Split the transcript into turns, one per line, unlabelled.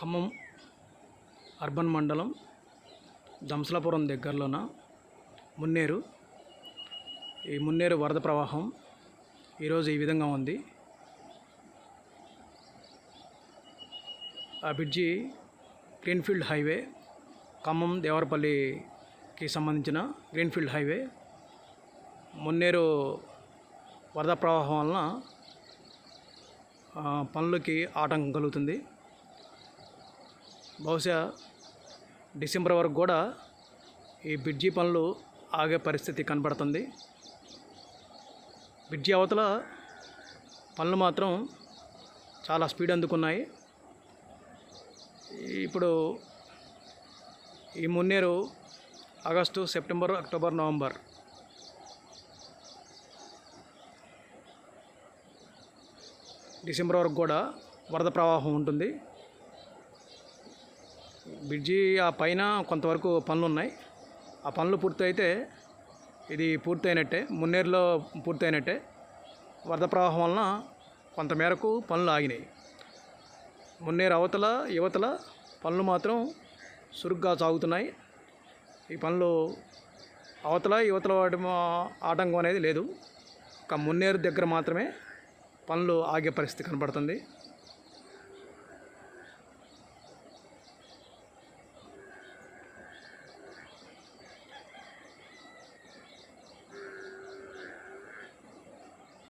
Khammam urban మండలం దంసలపురం దగ్గరలోన మున్నేరు. ఈ మున్నేరు వరద ప్రవాహం ఈరోజు ఈ విధంగా ఉంది. ఆ బ్రిడ్జి గ్రీన్ఫీల్డ్ హైవే ఖమ్మం దేవరపల్లికి సంబంధించిన గ్రీన్ఫీల్డ్ హైవే. మున్నేరు వరద ప్రవాహం వలన పనులకి ఆటంకం కలుగుతుంది. బహుశా డిసెంబర్ వరకు కూడా ఈ బ్రిడ్జి పనులు ఆగే పరిస్థితి కనబడుతుంది. బ్రిడ్జి అవతల పనులు మాత్రం చాలా స్పీడ్ అందుకున్నాయి. ఇప్పుడు ఈ Munneru August September October November. December వరకు కూడా వరద ప్రవాహం ఉంటుంది. బ్రిడ్జి ఆ పైన కొంతవరకు పనులు ఉన్నాయి ఆ పనులు పూర్తయితే ఇది పూర్తయినట్టే మున్నేరులో పూర్తయినట్టే. వరద ప్రవాహం వలన కొంతమేరకు పనులు ఆగినాయి. మున్నేరు అవతల యువతల పనులు మాత్రం చురుగ్గా సాగుతున్నాయి. ఈ పనులు అవతల యువతల వాటి ఆటంకం అనేది లేదు. ఒక మున్నేరు దగ్గర మాత్రమే పనులు ఆగే పరిస్థితి కనపడుతుంది.